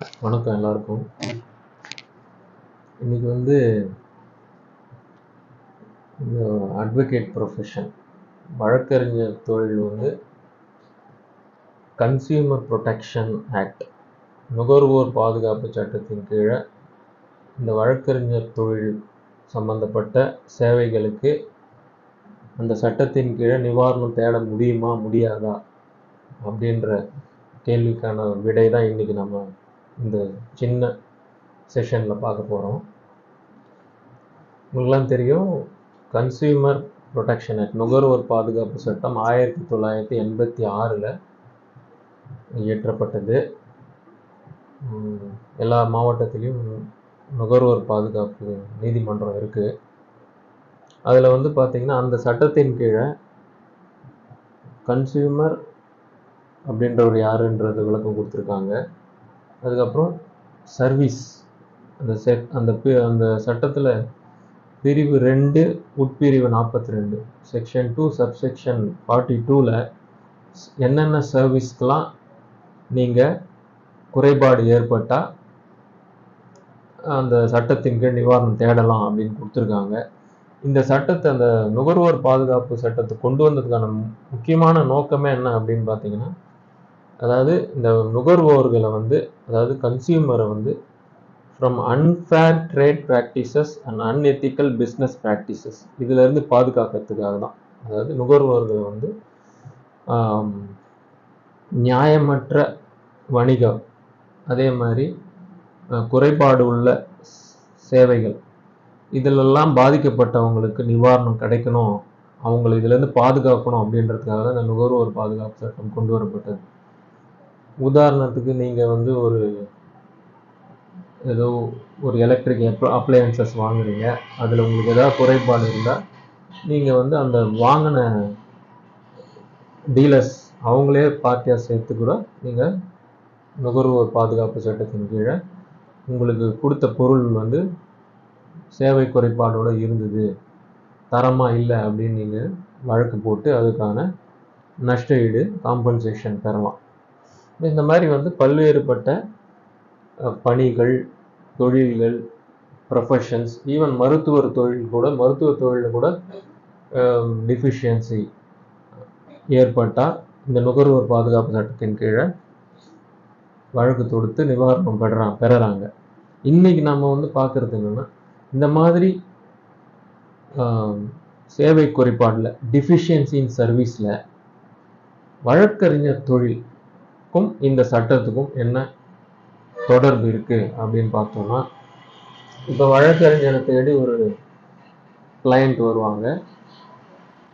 வணக்கம் எல்லாருக்கும். இன்னைக்கு வந்து இந்த அட்வொகேட் ப்ரொஃபஷன் வழக்கறிஞர் தொழில் வந்து கன்சியூமர் ப்ரொடெக்ஷன் ஆக்ட் நுகர்வோர் பாதுகாப்பு சட்டத்தின் கீழே இந்த வழக்கறிஞர் தொழில் சம்பந்தப்பட்ட சேவைகளுக்கு அந்த சட்டத்தின் கீழே நிவாரணம் தேட முடியுமா முடியாதா அப்படின்ற கேள்விக்கான விடை தான் இன்றைக்கி நம்ம இந்த சின்ன செஷனில் பார்க்க போகிறோம் உங்களுக்குலாம் தெரியும் கன்சியூமர் ப்ரொடெக்ஷன் ஆக்ட் நுகர்வோர் பாதுகாப்பு சட்டம் ஆயிரத்தி தொள்ளாயிரத்தி எண்பத்தி ஆறில் இயற்றப்பட்டது. எல்லா மாவட்டத்திலையும் நுகர்வோர் பாதுகாப்பு நீதிமன்றம் இருக்குது அதில் வந்து பார்த்திங்கன்னா அந்த சட்டத்தின் கீழே கன்சியூமர் அப்படின்றவர் யாருன்றது விளக்கம் கொடுத்துருக்காங்க. அதுக்கப்புறம் சர்வீஸ் அந்த செட் அந்த பி- அந்த சட்டத்தில் பிரிவு ரெண்டு உட்பிரிவு நாற்பத்தி ரெண்டு செக்ஷன் டூ சப்செக்ஷன் ஃபார்ட்டி டூவில் என்னென்ன சர்வீஸ்க்கெலாம் நீங்கள் குறைபாடு ஏற்பட்டால் அந்த சட்டத்தின் கீழ் நிவாரணம் தேடலாம் அப்படின்னு கொடுத்துருக்காங்க. இந்த சட்டத்தை அந்த நுகர்வோர் பாதுகாப்பு சட்டத்தை கொண்டு வந்ததுக்கான முக்கியமான நோக்கமே என்ன அப்படின்னு பார்த்தீங்கன்னா அதாவது இந்த நுகர்வோர்களை வந்து அதாவது கன்சியூமரை வந்து from unfair trade practices and unethical business practices இதிலேருந்து பாதுகாக்கிறதுக்காக தான். அதாவது நுகர்வோர்களை வந்து நியாயமற்ற வணிகம் அதே மாதிரி குறைபாடு உள்ள சேவைகள் இதிலெல்லாம் பாதிக்கப்பட்டவங்களுக்கு நிவாரணம் கிடைக்கணும் அவங்களை இதிலேருந்து பாதுகாக்கணும் அப்படின்றதுக்காக தான் இந்த நுகர்வோர் பாதுகாப்பு சட்டம் கொண்டு வரப்பட்டது. உதாரணத்துக்கு நீங்கள் வந்து ஒரு ஏதோ ஒரு எலக்ட்ரிக் அப்ளையன்சஸ் வாங்குறீங்க. அதில் உங்களுக்கு ஏதாவது குறைபாடு இருந்தால் நீங்கள் வந்து அந்த வாங்கின டீலர்ஸ் அவங்களே பார்ட்டியாக சேர்த்து கூட நீங்கள் நுகர்வோர் பாதுகாப்பு சட்டத்தின் கீழே உங்களுக்கு கொடுத்த பொருள் வந்து சேவை குறைபாடோடு இருந்தது. தரமாக இல்லை அப்படின்னு நீங்கள் வழக்கு போட்டு அதுக்கான நஷ்ட ஈடு காம்பன்சேஷன் பெறலாம். இந்த மாதிரி வந்து பல்வேறுபட்ட பணிகள் தொழில்கள் ப்ரொஃபஷன்ஸ் ஈவன் மருத்துவர் தொழில் கூட மருத்துவ தொழிலில் கூட டிஃபிஷியன்சி ஏற்பட்டால் இந்த நுகர்வோர் பாதுகாப்பு சட்டத்தின் கீழே வழக்கு தொடுத்து நிவாரணம் பெறாங்க பெறறாங்க. இன்னைக்கு நம்ம வந்து பார்க்குறது என்னென்னா இந்த மாதிரி சேவை குறைபாடில் டிஃபிஷியன்சி இன் சர்வீஸில் வழக்கறிஞர் தொழில் தொழிலுக்கும் இந்த சட்டத்துக்கும் என்ன தொடர்பு இருக்குது அப்படின்னு பார்த்தோம்னா இப்போ வழக்கறிஞரை தேடி ஒரு கிளையண்ட் வருவாங்க.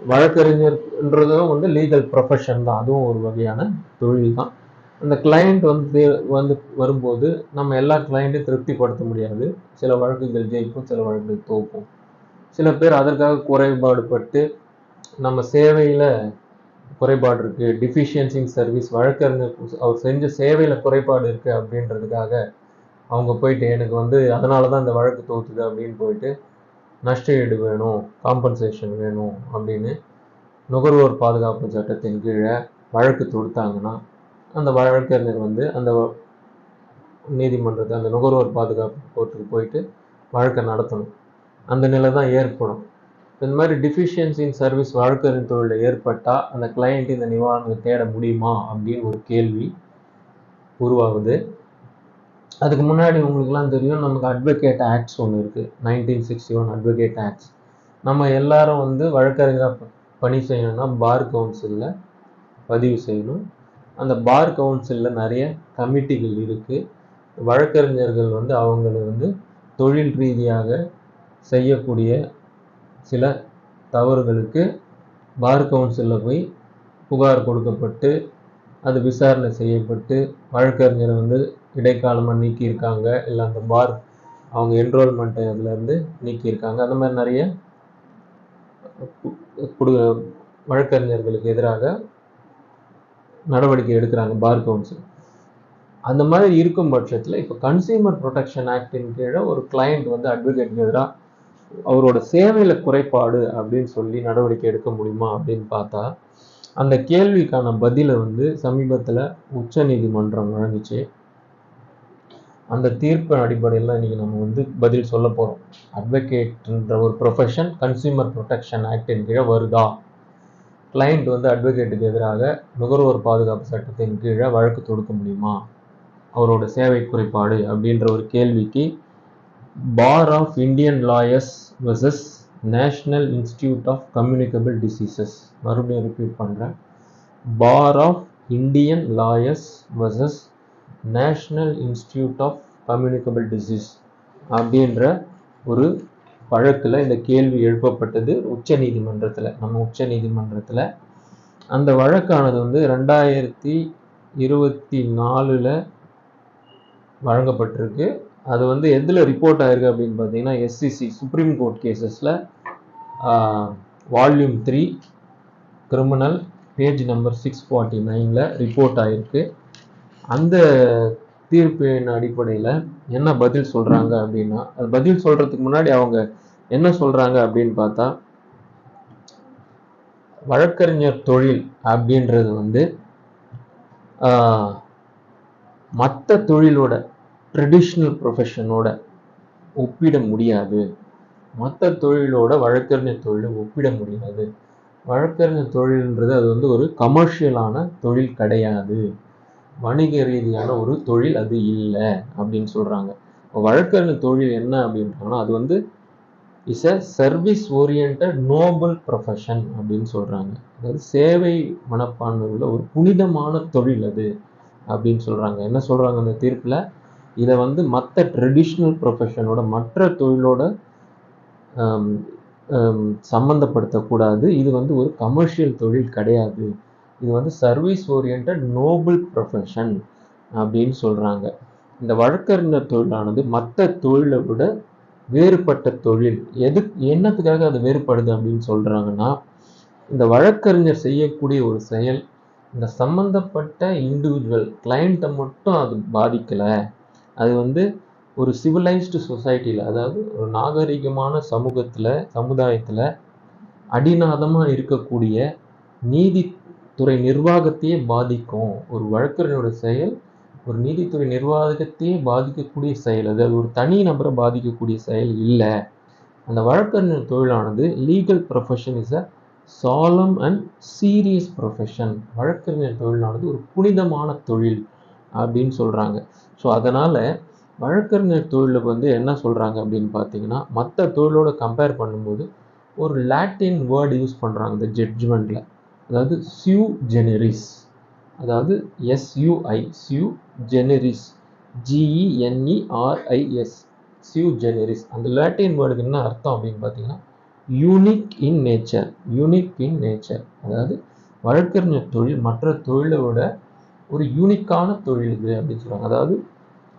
வழக்கறிஞர்ன்றதும் வந்து லீகல் ப்ரொஃபஷன் தான். அதுவும் ஒரு வகையான தொழில் தான். அந்த கிளையண்ட் வந்து தே- வந்து வரும்போது நம்ம எல்லா கிளையண்ட்டையும் திருப்திப்படுத்த முடியாது. சில வழக்குகள் ஜெயிக்கும் சில வழக்குகள் தோக்கும். சில பேர் அதற்காக குறைபாடுபட்டு நம்ம சேவையில் குறைபாடு இருக்குது டிஃபிஷியன்சிங் சர்வீஸ் வழக்கறிஞர் அவர் செஞ்ச சேவையில் குறைபாடு இருக்குது அப்படின்றதுக்காக அவங்க போயிட்டு எனக்கு வந்து அதனால தான் இந்த வழக்கு தோற்றுது அப்படின்னு போயிட்டு நஷ்ட ஈடு வேணும் காம்பன்சேஷன் வேணும் அப்படின்னு நுகர்வோர் பாதுகாப்பு சட்டத்தின் கீழே வழக்கு தொடுத்தாங்கன்னா அந்த வழக்கறிஞர் வந்து அந்த நீதிமன்றத்தை அந்த நுகர்வோர் பாதுகாப்பு கோர்ட்டுக்கு போயிட்டு வழக்கை நடத்தணும். அந்த நிலை தான் ஏற்படும். இந்த மாதிரி டிஃபிஷியன்சி இன் சர்வீஸ் வழக்கறிஞர் தொழிலில் ஏற்பட்டால் அந்த கிளையண்ட் இந்த நிவாரணத்தை தேட முடியுமா அப்படின்னு ஒரு கேள்வி உருவாகுது. அதுக்கு முன்னாடி உங்களுக்குலாம் தெரியும் நமக்கு அட்வொகேட் ஆக்ட்ஸ் ஒன்று இருக்குது nineteen sixty one advocate acts நம்ம எல்லாரும் வந்து வழக்கறிஞராக ப- பணி செய்யணும்னா பார் கவுன்சிலில் பதிவு செய்யணும். அந்த பார் கவுன்சிலில் நிறைய கமிட்டிகள் இருக்குது வழக்கறிஞர்கள் வந்து அவங்கள வந்து தொழில் ரீதியாக செய்யக்கூடிய சில தவறுகளுக்கு பார் கவுன்சிலில் போய் புகார் கொடுக்கப்பட்டு அது விசாரணை செய்யப்பட்டு வழக்கறிஞரை வந்து இடைக்காலமாக நீக்கியிருக்காங்க. இல்லை அந்த பார் அவங்க என்ரோல்மெண்ட்டை அதுலேருந்து நீக்கியிருக்காங்க. அந்த மாதிரி நிறைய குடு வழக்கறிஞர்களுக்கு எதிராக நடவடிக்கை எடுக்கிறாங்க பார் கவுன்சில். அந்த மாதிரி இருக்கும் பட்சத்தில் இப்போ கன்சியூமர் ப்ரொடெக்ஷன் ஆக்டின் கீழே ஒரு கிளையண்ட் வந்து அட்வொகேட்டுக்கு எதிராக அவரோட சேவையில் குறைபாடு அப்படின்னு சொல்லி நடவடிக்கை எடுக்க முடியுமா அப்படின்னு பார்த்தா அந்த கேள்விக்கான பதிலை வந்து சமீபத்தில் உச்சநீதிமன்றம் வழங்குச்சு. அந்த தீர்ப்பு அடிப்படையில் இன்றைக்கி நம்ம வந்து பதில் சொல்ல போகிறோம் அட்வொகேட்ன்ற ஒரு ப்ரொஃபஷன் கன்சியூமர் ப்ரொடெக்ஷன் ஆக்டின் கீழே வருதா? கிளைண்ட் வந்து அட்வொகேட்டுக்கு எதிராக நுகர்வோர் பாதுகாப்பு சட்டத்தின் கீழே வழக்கு தொடுக்க முடியுமா? அவரோட சேவை குறைபாடு அப்படின்ற ஒரு கேள்விக்கு bar of Indian lawyers versus national institute of communicable diseases மறுபடியும் ரிப்பீட் பண்ணுறேன் bar of Indian lawyers versus national institute of communicable disease அப்படின்ற ஒரு வழக்கில் இந்த கேள்வி எழுப்பப்பட்டது உச்ச நீதிமன்றத்தில். நம்ம உச்ச நீதிமன்றத்தில் அந்த வழக்கானது வந்து ரெண்டாயிரத்தி இருபத்தி நாலில் வழங்கப்பட்டிருக்கு. அது வந்து எதில் ரிப்போர்ட் ஆயிருக்கு அப்படின்னு பார்த்தீங்கன்னா SCC supreme court கேசஸில் volume three criminal page number six forty நைனில் ரிப்போர்ட் ஆயிருக்கு. அந்த தீர்ப்பின் அடிப்படையில் என்ன பதில் சொல்கிறாங்க அப்படின்னா அது பதில் சொல்கிறதுக்கு முன்னாடி அவங்க என்ன சொல்கிறாங்க அப்படின்னு பார்த்தா வழக்கறிஞர் தொழில் அப்படின்றது வந்து மற்ற தொழிலோட ட்ரெடிஷ்னல் ப்ரொஃபஷனோட ஒப்பிட முடியாது. மற்ற தொழிலோட வழக்கறிஞர் தொழிலை ஒப்பிட முடியாது. வழக்கறிஞர் தொழில்ன்றது அது வந்து ஒரு கமர்ஷியலான தொழில் கிடையாது. வணிக ரீதியான ஒரு தொழில் அது இல்லை அப்படின்னு சொல்கிறாங்க வழக்கறிஞர் தொழில் என்ன அப்படின்றாங்கன்னா அது வந்து is a service orient noble profession அப்படின்னு சொல்கிறாங்க அதாவது சேவை மனப்பான்மை உள்ள ஒரு புனிதமான தொழில் அது அப்படின்னு சொல்கிறாங்க என்ன சொல்கிறாங்க அந்த தீர்ப்பில்? இதை வந்து மற்ற ட்ரெடிஷ்னல் ப்ரொஃபஷனோட மற்ற தொழிலோட சம்மந்தப்படுத்தக்கூடாது இது வந்து ஒரு கமர்ஷியல் தொழில் கிடையாது. இது வந்து சர்வீஸ் ஓரியன்ட் நோபல் ப்ரொஃபஷன் அப்படின்னு சொல்கிறாங்க இந்த வழக்கறிஞர் தொழிலானது மற்ற தொழிலை விட வேறுபட்ட தொழில். எது என்னத்துக்காக அது வேறுபடுது அப்படின்னு சொல்கிறாங்கன்னா இந்த வழக்கறிஞர் செய்யக்கூடிய ஒரு செயல் இந்த சம்மந்தப்பட்ட இண்டிவிஜுவல் கிளைண்ட்டை மட்டும் அது பாதிக்கலை. அது வந்து ஒரு சிவிலைஸ்டு சொசைட்டியில் அதாவது ஒரு நாகரிகமான சமூகத்தில் சமுதாயத்தில் அடிநாதமாக இருக்கக்கூடிய நீதித்துறை நிர்வாகத்தையே பாதிக்கும். ஒரு வழக்கறிஞரோட செயல் ஒரு நீதித்துறை நிர்வாகத்தையே பாதிக்கக்கூடிய செயல். அது ஒரு தனி நபரை பாதிக்கக்கூடிய செயல் இல்லை. அந்த வழக்கறிஞர் தொழிலானது legal profession is a solemn and serious profession வழக்கறிஞர் தொழிலானது ஒரு புனிதமான தொழில் அப்படின்னு சொல்கிறாங்க ஸோ அதனால் வழக்கறிஞர் தொழிலுக்கு வந்து என்ன சொல்கிறாங்க அப்படின்னு பார்த்தீங்கன்னா மற்ற தொழிலோடு கம்பேர் பண்ணும்போது ஒரு லாட்டின் வேர்டு யூஸ் பண்ணுறாங்க இந்த ஜட்ஜ்மெண்ட்டில் அதாவது சியூ ஜெனரிஸ் அதாவது எஸ்யூஐ சியூ ஜெனரிஸ் ஜிஇஎன்இஆர்ஐஎஸ் சியூ ஜெனரிஸ் அந்த லாட்டின் வேர்டுக்கு என்ன அர்த்தம் அப்படின்னு பார்த்தீங்கன்னா unique in nature unique in nature அதாவது வழக்கறிஞர் தொழில் மற்ற தொழிலை விட ஒரு யூனிக்கான தொழில் இது அப்படின்னு சொல்கிறாங்க அதாவது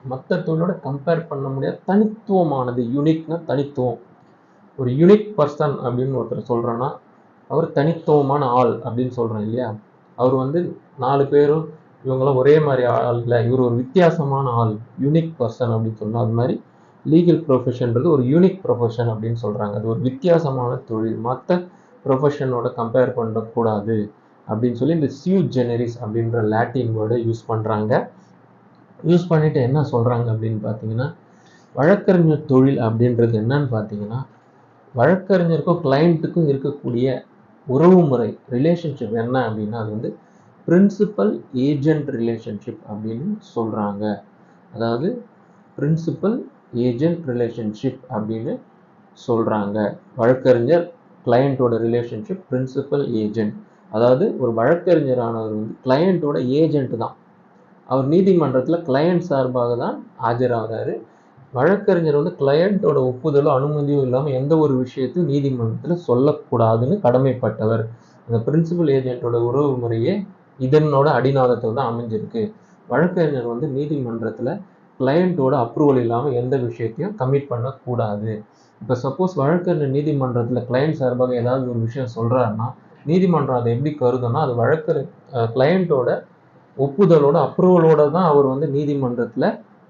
மற்ற தொழிலோட கம்பேர் பண்ண முடியாத தனித்துவமானது. யூனிக்னா தனித்துவம். ஒரு யூனிக் பர்சன் அப்படின்னு ஒருத்தர் சொல்கிறோன்னா அவர் தனித்துவமான ஆள் அப்படின்னு சொல்கிறோம் இல்லையா? அவர் வந்து நாலு பேரும் இவங்களாம் ஒரே மாதிரி ஆள் இல்லை. இவர் ஒரு வித்தியாசமான ஆள். யூனிக் பர்சன் அப்படின்னு சொன்னால் அது மாதிரி லீகல் ப்ரொஃபஷன்றது ஒரு யூனிக் ப்ரொஃபஷன் அப்படின்னு சொல்கிறாங்க அது ஒரு வித்தியாசமான தொழில். மற்ற ப்ரொஃபஷனோட கம்பேர் பண்ணக்கூடாது. அப்படின்னு சொல்லி இந்த சியூ ஜெனரிஸ் அப்படின்ற லாட்டின் வேர்டை யூஸ் பண்ணுறாங்க யூஸ் பண்ணிவிட்டு என்ன சொல்கிறாங்க அப்படின்னு பார்த்தீங்கன்னா வழக்கறிஞர் தொழில் அப்படின்றது என்னன்னு பார்த்தீங்கன்னா வழக்கறிஞருக்கும் கிளைண்ட்டுக்கும் இருக்கக்கூடிய உறவு முறை ரிலேஷன்ஷிப் என்ன அப்படின்னா அது வந்து பிரின்சிபல் ஏஜென்ட் ரிலேஷன்ஷிப் அப்படின்னு சொல்கிறாங்க அதாவது பிரின்சிபல் ஏஜென்ட் ரிலேஷன்ஷிப் அப்படின்னு சொல்கிறாங்க வழக்கறிஞர் கிளையண்ட்டோட ரிலேஷன்ஷிப் பிரின்சிபல் ஏஜென்ட் அதாவது ஒரு வழக்கறிஞரானவர் வந்து கிளையண்ட்டோட ஏஜென்ட் தான். அவர் நீதிமன்றத்தில் கிளையண்ட் சார்பாக தான் ஆஜராகிறாரு. வழக்கறிஞர் வந்து கிளையண்ட்டோட ஒப்புதலோ அனுமதியோ இல்லாமல் எந்த ஒரு விஷயத்தையும் நீதிமன்றத்தில் சொல்லக்கூடாதுன்னு கடமைப்பட்டவர். அந்த பிரின்சிபல் ஏஜென்ட்டோட உறவு முறையே இதனோட அடிநாதத்தில் தான் அமைஞ்சிருக்கு. வழக்கறிஞர் வந்து நீதிமன்றத்தில் கிளையண்ட்டோட அப்ரூவல் இல்லாமல் எந்த விஷயத்தையும் கமிட் பண்ணக்கூடாது. இப்போ சப்போஸ் வழக்கறிஞர் நீதிமன்றத்தில் கிளையண்ட் சார்பாக ஏதாவது ஒரு விஷயம் சொல்கிறாருன்னா நீதிமன்றம் அதை எப்படி கருதுன்னா அது வழக்கறி கிளையண்ட்டோட ஒப்புதலோட அப்ரூவலோட தான் அவர் வந்து நீதிமன்றத்தில்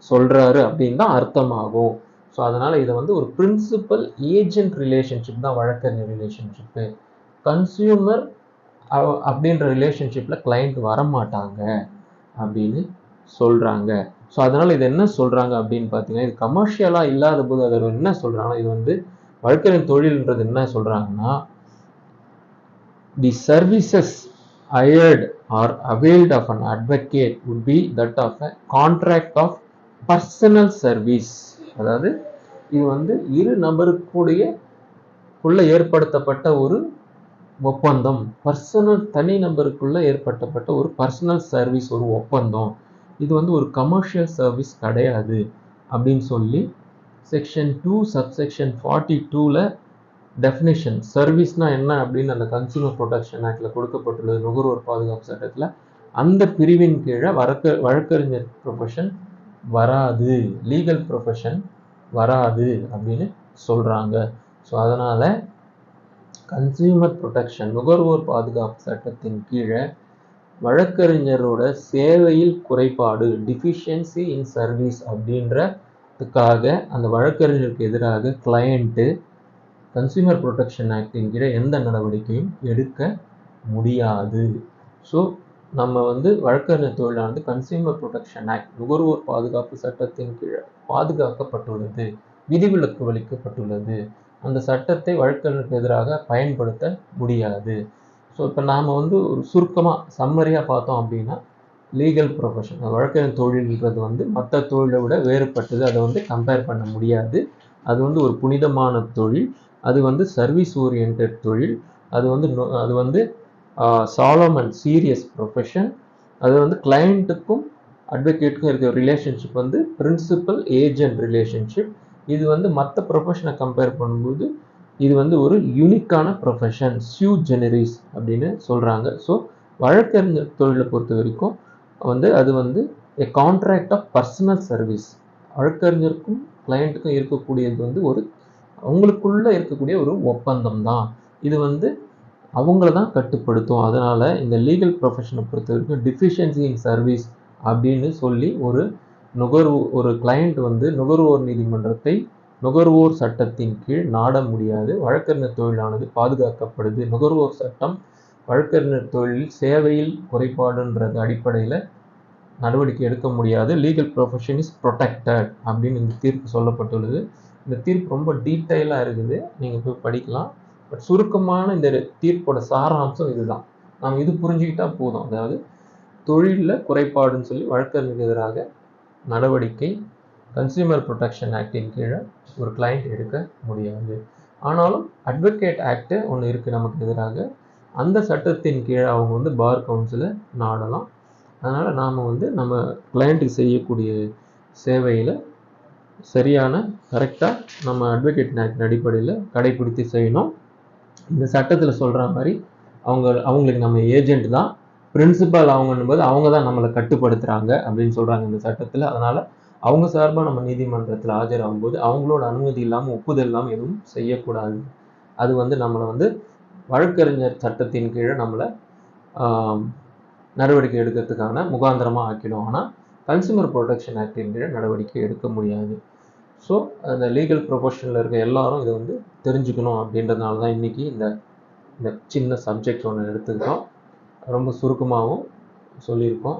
சொல்கிறாரு அப்படின்னு தான் அர்த்தமாகும். ஸோ அதனால் இதை வந்து ஒரு பிரின்சிபல் ஏஜென்ட் ரிலேஷன்ஷிப் தான் வழக்கறிஞர் ரிலேஷன்ஷிப்பு கன்சியூமர் அப்படின்ற ரிலேஷன்ஷிப்பில் கிளைண்ட் வரமாட்டாங்க அப்படின்னு சொல்கிறாங்க ஸோ அதனால் இது என்ன சொல்கிறாங்க அப்படின்னு பார்த்தீங்கன்னா இது கமர்ஷியலாக இல்லாத போது அதை என்ன சொல்கிறாங்கன்னா இது வந்து வழக்கறிஞர் தொழில்ன்றது என்ன சொல்கிறாங்கன்னா the services hired or availed of an advocate would be that of a contract of personal service. அதாவது இது வந்து இரு நபருக்குடைய உள்ள ஏற்படுத்தப்பட்ட ஒரு ஒப்பந்தம். பர்சனல் தனி நபருக்குள்ள ஏற்பட்டப்பட்ட ஒரு பர்சனல் சர்வீஸ் ஒரு ஒப்பந்தம். இது வந்து ஒரு கமர்ஷியல் சர்வீஸ் கிடையாது. அப்படின்னு சொல்லி செக்ஷன் டூ சப்செக்ஷன் ஃபார்ட்டி டூவில் டெஃபினேஷன் சர்வீஸ்னால் என்ன அப்படின்னு அந்த கன்சூமர் ப்ரொடெக்ஷன் ஆக்டில் கொடுக்கப்பட்டுள்ளது நுகர்வோர் பாதுகாப்பு சட்டத்தில். அந்த பிரிவின் கீழே வழக்க வழக்கறிஞர் ப்ரொஃபஷன் வராது லீகல் ப்ரொஃபஷன் வராது அப்படின்னு சொல்கிறாங்க ஸோ அதனால் கன்சியூமர் ப்ரொடெக்ஷன் நுகர்வோர் பாதுகாப்பு சட்டத்தின் கீழே வழக்கறிஞரோட சேவையில் குறைபாடு டிஃபிஷியன்சி இன் சர்வீஸ் அப்படின்றதுக்காக அந்த வழக்கறிஞருக்கு எதிராக கிளையண்ட்டு கன்சியூமர் ப்ரொடெக்ஷன் ஆக்டின் கீழே எந்த நடவடிக்கையும் எடுக்க முடியாது. ஸோ நம்ம வந்து வழக்கறிஞர் தொழிலானது கன்சியூமர் ப்ரொடெக்ஷன் ஆக்ட் நுகர்வோர் பாதுகாப்பு சட்டத்தின் கீழே பாதுகாக்கப்பட்டுள்ளது. விதிவிலக்கு அளிக்கப்பட்டுள்ளது அந்த சட்டத்தை வழக்கறிஞருக்கு எதிராக பயன்படுத்த முடியாது. ஸோ இப்போ நாம் வந்து ஒரு சுருக்கமாக சம்மரியாக பார்த்தோம் அப்படின்னா லீகல் ப்ரொஃபஷன் வழக்கறிஞர் தொழில்ன்றது வந்து மற்ற தொழிலை விட வேறுபட்டது. அதை வந்து கம்பேர் பண்ண முடியாது. அது வந்து ஒரு புனிதமான தொழில். அது வந்து சர்வீஸ் ஓரியன்ட் தொழில். அது வந்து அது வந்து சாலம் அண்ட் சீரியஸ் ப்ரொஃபஷன் அது வந்து கிளைண்ட்டுக்கும் அட்வொகேட்டுக்கும் இருக்கிற ரிலேஷன்ஷிப் வந்து பிரின்சிபல் ஏஜென்ட் ரிலேஷன்ஷிப் இது வந்து மற்ற ப்ரொஃபஷனை கம்பேர் பண்ணும்போது இது வந்து ஒரு யூனிக்கான ப்ரொஃபஷன் சியூ ஜெனரிஸ் அப்படின்னு சொல்கிறாங்க ஸோ வழக்கறிஞர் தொழிலை பொறுத்த வரைக்கும் வந்து அது வந்து a contract of personal service வழக்கறிஞருக்கும் கிளையண்ட்டுக்கும் இருக்கக்கூடியது வந்து ஒரு அவங்களுக்குள்ளே இருக்கக்கூடிய ஒரு ஒப்பந்தம் தான் இது வந்து அவங்கள தான் கட்டுப்படுத்தும். அதனால் இந்த லீகல் ப்ரொஃபஷனை பொறுத்த வரைக்கும் டிஃபிஷியன்சி இன் சர்வீஸ் அப்படின்னு சொல்லி ஒரு நுகர்வு ஒரு கிளையண்ட் வந்து நுகர்வோர் நீதிமன்றத்தை நுகர்வோர் சட்டத்தின் கீழ் நாட முடியாது. வழக்கறிஞர் தொழிலானது பாதுகாக்கப்படுது. நுகர்வோர் சட்டம் வழக்கறிஞர் தொழில் சேவையில் குறைபாடுன்றது அடிப்படையில் நடவடிக்கை எடுக்க முடியாது. லீகல் ப்ரொஃபஷன் இஸ் ப்ரொடெக்டட் அப்படின்னு இந்த தீர்ப்பு சொல்லப்பட்டுள்ளது. இந்த தீர்ப்பு ரொம்ப டீட்டெயிலாக இருக்குது. நீங்கள் போய் படிக்கலாம். பட் சுருக்கமான இந்த தீர்ப்போட சாராம்சம் இதுதான். நாம் இது புரிஞ்சுக்கிட்டா போதும். அதாவது தொழிலில் குறைபாடுன்னு சொல்லி வழக்கறிஞருக்கு எதிராக நடவடிக்கை கன்சியூமர் ப்ரொடெக்ஷன் ஆக்டின் கீழே ஒரு கிளையண்ட் எடுக்க முடியாது. ஆனாலும் அட்வொகேட் ஆக்டு ஒன்று இருக்குது நமக்கு எதிராக. அந்த சட்டத்தின் கீழே அவங்க வந்து பார் கவுன்சிலை நாடலாம். அதனால் நாம் வந்து நம்ம கிளைண்ட்டுக்கு செய்யக்கூடிய சேவையில் சரியான கரெக்டாக நம்ம அட்வொகேட் ஆக்ட் அடிப்படையில் கடைபிடித்து செய்யணும். இந்த சட்டத்தில் சொல்கிற மாதிரி அவங்க அவங்களுக்கு நம்ம ஏஜென்ட் தான் பிரின்சிபல் அவங்கன்னும்போது அவங்க தான் நம்மளை கட்டுப்படுத்துகிறாங்க அப்படின்னு சொல்கிறாங்க இந்த சட்டத்தில். அதனால் அவங்க சார்பாக நம்ம நீதிமன்றத்தில் ஆஜராகும் போது அவங்களோட அனுமதி இல்லாமல் ஒப்புதல் இல்லாமல் எதுவும் செய்யக்கூடாது. அது வந்து நம்மளை வந்து வழக்கறிஞர் சட்டத்தின் கீழே நம்மளை நடவடிக்கை எடுக்கிறதுக்கான முகாந்திரமாக ஆக்கிடும். ஆனால் கன்சியூமர் ப்ரொடெக்ஷன் ஆக்டின் கீழே நடவடிக்கை எடுக்க முடியாது. ஸோ அந்த லீகல் ப்ரொஃபஷனில் இருக்க எல்லாரும் இதை வந்து தெரிஞ்சுக்கணும் அப்படின்றதுனால தான் இன்றைக்கி இந்த இந்த சின்ன சப்ஜெக்ட் ஒன்று எடுத்துக்கிட்டோம் ரொம்ப சுருக்கமாகவும் சொல்லியிருக்கோம்.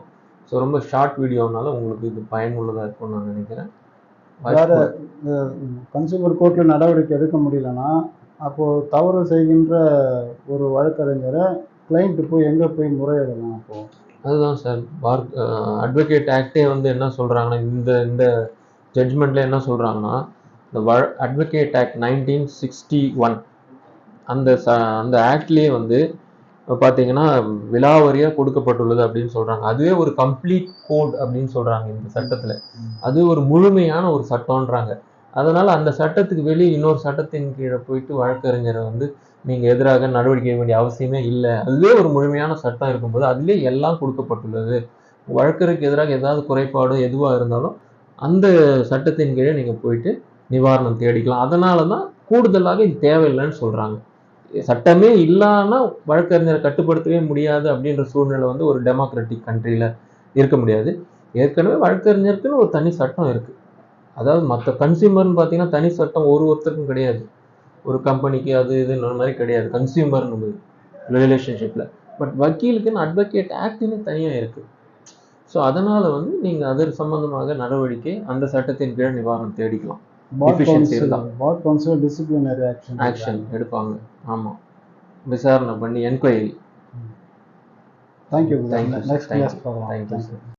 ஸோ ரொம்ப ஷார்ட் வீடியோனால உங்களுக்கு இது பயனுள்ளதாக இருக்கும்னு நான் நினைக்கிறேன். வேறு கன்சூமர் கோர்ட்டில் நடவடிக்கை எடுக்க முடியலன்னா அப்போது தவறு செய்கின்ற ஒரு வழக்கறிஞரை கிளைண்ட்டு போய் எங்கே போய் முறையிடலாம் அப்போது அதுதான் சார். பார் அட்வொகேட் ஆக்டே வந்து என்ன சொல்கிறாங்கன்னா இந்த இந்த ஜட்ஜ்மெண்ட்டில் என்ன சொல்கிறாங்கன்னா இந்த வழ advocate act nineteen sixty one அந்த ச அந்த ஆக்ட்லேயே வந்து பார்த்தீங்கன்னா விலாவரியாக கொடுக்கப்பட்டுள்ளது அப்படின்னு சொல்கிறாங்க அதுவே ஒரு கம்ப்ளீட் கோட் அப்படின்னு சொல்கிறாங்க இந்த சட்டத்தில். அது ஒரு முழுமையான ஒரு சட்டம்ன்றாங்க. அதனால் அந்த சட்டத்துக்கு வெளியே இன்னொரு சட்டத்தின் கீழே போயிட்டு வழக்கறிஞரை வந்து நீங்கள் எதிராக நடவடிக்கை எடுக்க வேண்டிய அவசியமே இல்லை. அதுவே ஒரு முழுமையான சட்டம் இருக்கும்போது அதுலேயே எல்லாம் கொடுக்கப்பட்டுள்ளது. வழக்கருக்கு எதிராக ஏதாவது குறைபாடு எதுவாக இருந்தாலும் அந்த சட்டத்தின் கீழே நீங்கள் போயிட்டு நிவாரணம் தேடிக்கலாம். அதனால தான் கூடுதலாக இது தேவையில்லைன்னு சொல்கிறாங்க சட்டமே இல்லைன்னா வழக்கறிஞரை கட்டுப்படுத்தவே முடியாது அப்படின்ற சூழ்நிலை வந்து ஒரு டெமோக்ராட்டிக் கண்ட்ரியில் இருக்க முடியாது. ஏற்கனவே வழக்கறிஞருக்குன்னு ஒரு தனி சட்டம் இருக்குது அதாவது மற்ற கன்சியூமர்னு பார்த்தீங்கன்னா தனி சட்டம் ஒரு ஒருத்தருக்கும் கிடையாது. ஒரு கம்பெனிக்கு அது இதுன்ற மாதிரி கிடையாது. கன்சியூமர்னு ரிலேஷன்ஷிப்பில் பட் வக்கீலுக்குன்னு அட்வொகேட் ஆக்ட்னு தனியாக இருக்குது ஸோ அதனால வந்து நீங்க அது சம்பந்தமாக நடவடிக்கை அந்த சட்டத்தின் கீழ் நிவாரணம் தேடிக்கலாம். டிசிப்ளினரி ஆக்ஷன் ஆக்ஷன் எடுப்பாங்க. ஆமா. விசாரணை பண்ணி enquiry thank you thank you next class பார்க்கலாம் தேங்க்யூ சார்